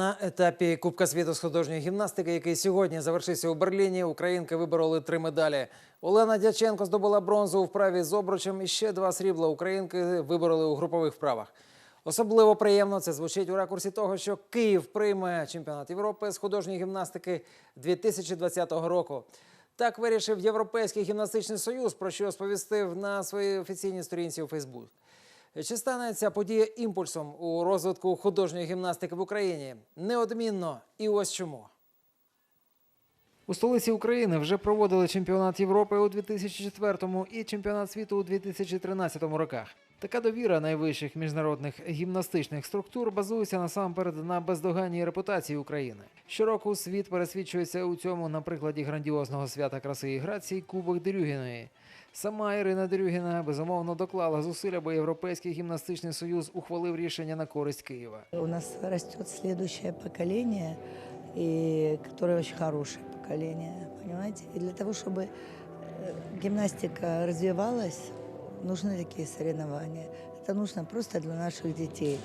На етапі Кубка світу з художньої гімнастики, який сьогодні завершився у Берліні, українки вибороли три медалі. Олена Дяченко здобула бронзу у вправі з обручем і ще два срібла українки вибороли у групових вправах. Особливо приємно це звучить у ракурсі того, що Київ прийме чемпіонат Європи з художньої гімнастики 2020 року. Так вирішив Європейський гімнастичний союз, про що сповістив на своїй офіційній сторінці у Фейсбук. Чи стане ця подія імпульсом у розвитку художньої гімнастики в Україні? Неодмінно. І ось чому. У столиці України вже проводили чемпіонат Європи у 2004 і чемпіонат світу у 2013 роках. Така довіра найвищих міжнародних гімнастичних структур базується насамперед на бездоганній репутації України. Щороку світ пересвідчується у цьому на прикладі грандіозного свята краси і грації Кубок Дерюгіної. Сама Ірина Дерюгіна безумовно доклала зусиль, аби Європейський гімнастичний союз ухвалив рішення на користь Києва. У нас растет следующее поколение, и которое очень хорошее поколение, понимаете? И для того, чтобы э, гимнастика развивалась, нужны такие соревнования. Это нужно просто для наших детей.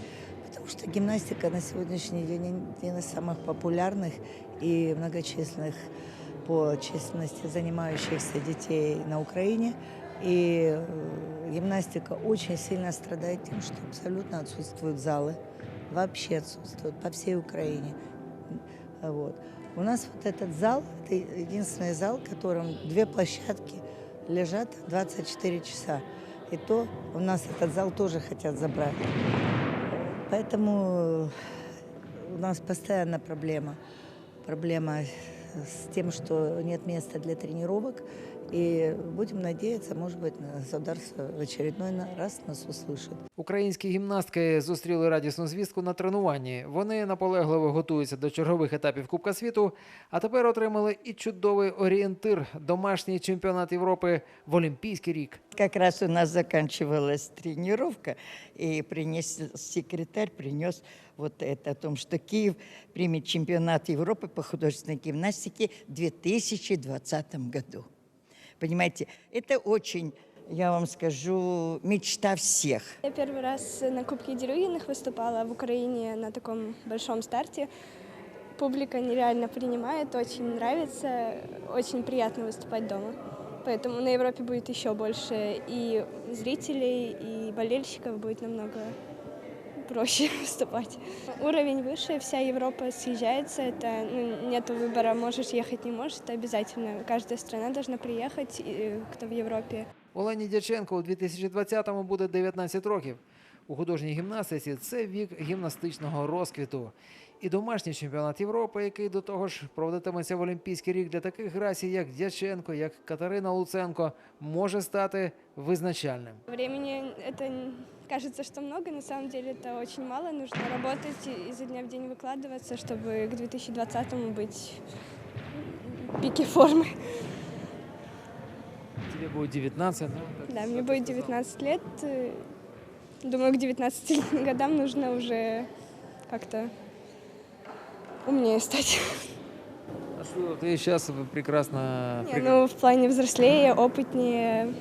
Потому что гимнастика на сегодняшний день один из самых популярных и многочисленных по численности занимающихся детей на Украине. И э, гимнастика очень сильно страдает тем, что абсолютно отсутствуют залы. Вообще отсутствуют по всей Украине. Вот. У нас вот этот зал, это единственный зал, в котором две площадки лежат 24 часа. И то у нас этот зал тоже хотят забрать. Поэтому у нас постоянно проблема. Проблема с тем, что нет места для тренировок. И будем надеяться, может быть, государство в очередной на- раз нас услышит. Українські гімнастки зустріли радісну звістку на тренуванні. Вони наполегливо готуються до чергових етапів Кубка світу, а тепер отримали і чудовий орієнтир домашній чемпіонат Європи в Олімпійський рік. Как раз у нас заканчивалась тренировка, и принес, секретарь принес вот это, о том, что Киев примет чемпионат Европы по художественной гимнастике в 2020 году. Понимаете, это очень, я вам скажу, мечта всех. Я первый раз на Кубке Дерюгиных выступала в Украине на таком большом старте. Публика нереально принимает, очень нравится, очень приятно выступать дома. Поэтому на Европе будет еще больше и зрителей, и болельщиков будет намного проще выступать. Уровень выше, вся Европа съезжается, это ну, нет выбора, можешь ехать, не можешь, это обязательно. Каждая страна должна приехать, и, кто в Европе. Олені Дяченко у 2020-му буде 19 років. У художній гімнастиці це вік гімнастичного розквіту. І домашній чемпіонат Європи, який до того ж проводитиметься в Олімпійський рік для таких грацій, як Дяченко, як Катерина Луценко, може стати визначальним. Времени это н- кажется, что много, на самом деле это очень мало. Нужно работать и изо дня в день выкладываться, чтобы к 2020-му быть в пике формы. Тебе буде 19, ну, так, Да, мне будет 19 лет. э, Думаю, к 19 годам нужно уже как-то умнее стать. А що, ти зараз прекрасно... Не, ну, в плане взрослее, опытнее, м,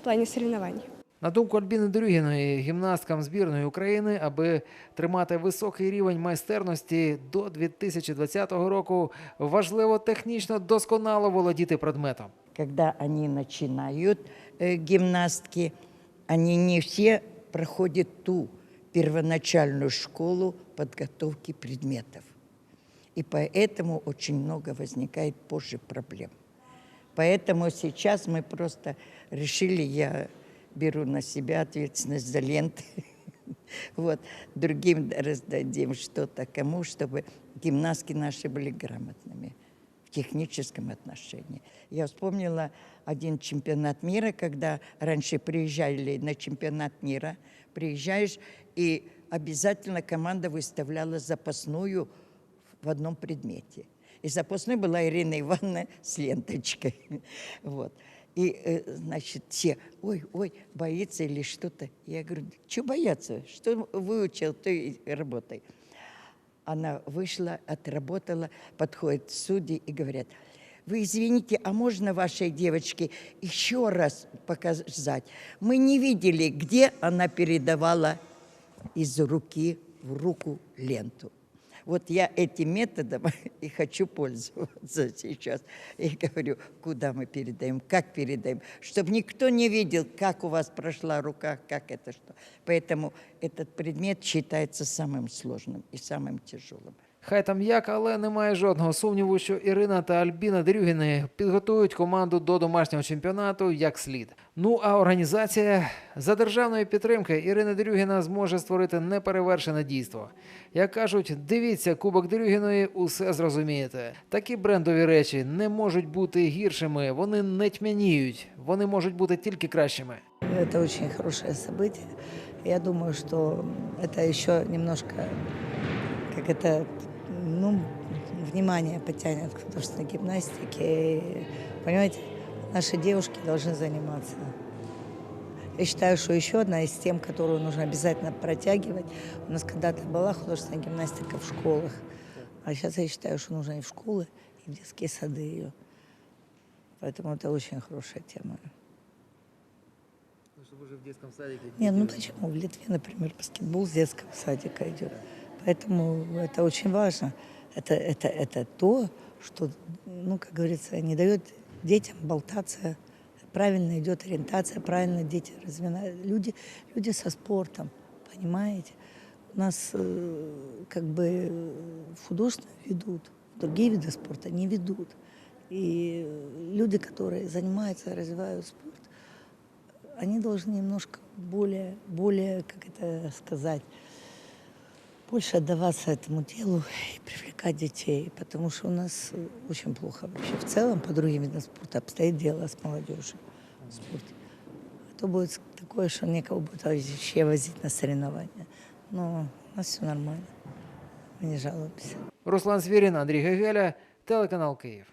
в плане соревнований. На думку Альбіни Дерюгіної, гімнасткам збірної України, аби тримати високий рівень майстерності до 2020 року, важливо технічно досконало володіти предметом. Когда они начинают э, гимнастки, они не все проходят ту первоначальную школу подготовки предметов. И поэтому очень много возникает позже проблем. Поэтому сейчас мы просто решили, я беру на себя ответственность за ленты. Вот. Другим раздадим что-то кому, чтобы гимнастки наши были грамотными техническом отношении. Я вспомнила один чемпионат мира, когда раньше приезжали на чемпионат мира, приезжаешь, и обязательно команда выставляла запасную в одном предмете. И запасной была Ирина Ивановна с ленточкой. Вот. И, э, значит, все, ой, ой, боится или что-то. Я говорю, что бояться? Что выучил, то и работай. Она вышла, отработала, подходят судьи и говорят, вы извините, а можно вашей девочке еще раз показать? Мы не видели, где она передавала из руки в руку ленту. Вот я этим методом и хочу пользоваться сейчас. И говорю, куда мы передаем, как передаем, чтобы никто не видел, как у вас прошла рука, как это что. Поэтому этот предмет считается самым сложным и самым тяжелым. Хай там як, але немає жодного сумніву, що Ірина та Альбіна Дерюгіни підготують команду до домашнього чемпіонату як слід. Ну а організація за державної підтримки Ірина Дерюгіна зможе створити неперевершене дійство. Як кажуть, дивіться Кубок Дерюгіної, усе зрозумієте. Такі брендові речі не можуть бути гіршими, вони не тьмяніють, вони можуть бути тільки кращими. Это очень хорошее событие. Я думаю, что это еще немножко, как это, ну, внимание потянет к художественной гимнастике. И, понимаете, наши девушки должны заниматься. Я считаю, что еще одна из тем, которую нужно обязательно протягивать. У нас когда-то была художественная гимнастика в школах, а сейчас я считаю, что нужно и в школы, и в детские сады ее. Поэтому это очень хорошая тема. Нет, ну почему? В Литве, например, баскетбол с детского садика идет. Поэтому это очень важно. Это, это, это то, что, ну, как говорится, не дает детям болтаться. Правильно идет ориентация, правильно дети развивают. Люди, люди со спортом, понимаете? У нас э, как бы э, в художественном ведут, другие виды спорта не ведут. И люди, которые занимаются, развивают спорт, они должны немножко более, более, как это сказать, больше отдаваться этому делу и привлекать детей, потому что у нас э, очень плохо вообще в целом по другим видам спорта обстоит дело с молодежью в спорте. А то будет такое, что некого будет вообще возить на соревнования. Но у нас все нормально, мы не жалуемся. Руслан Звірін, Андрій Гегеля, телеканал Київ.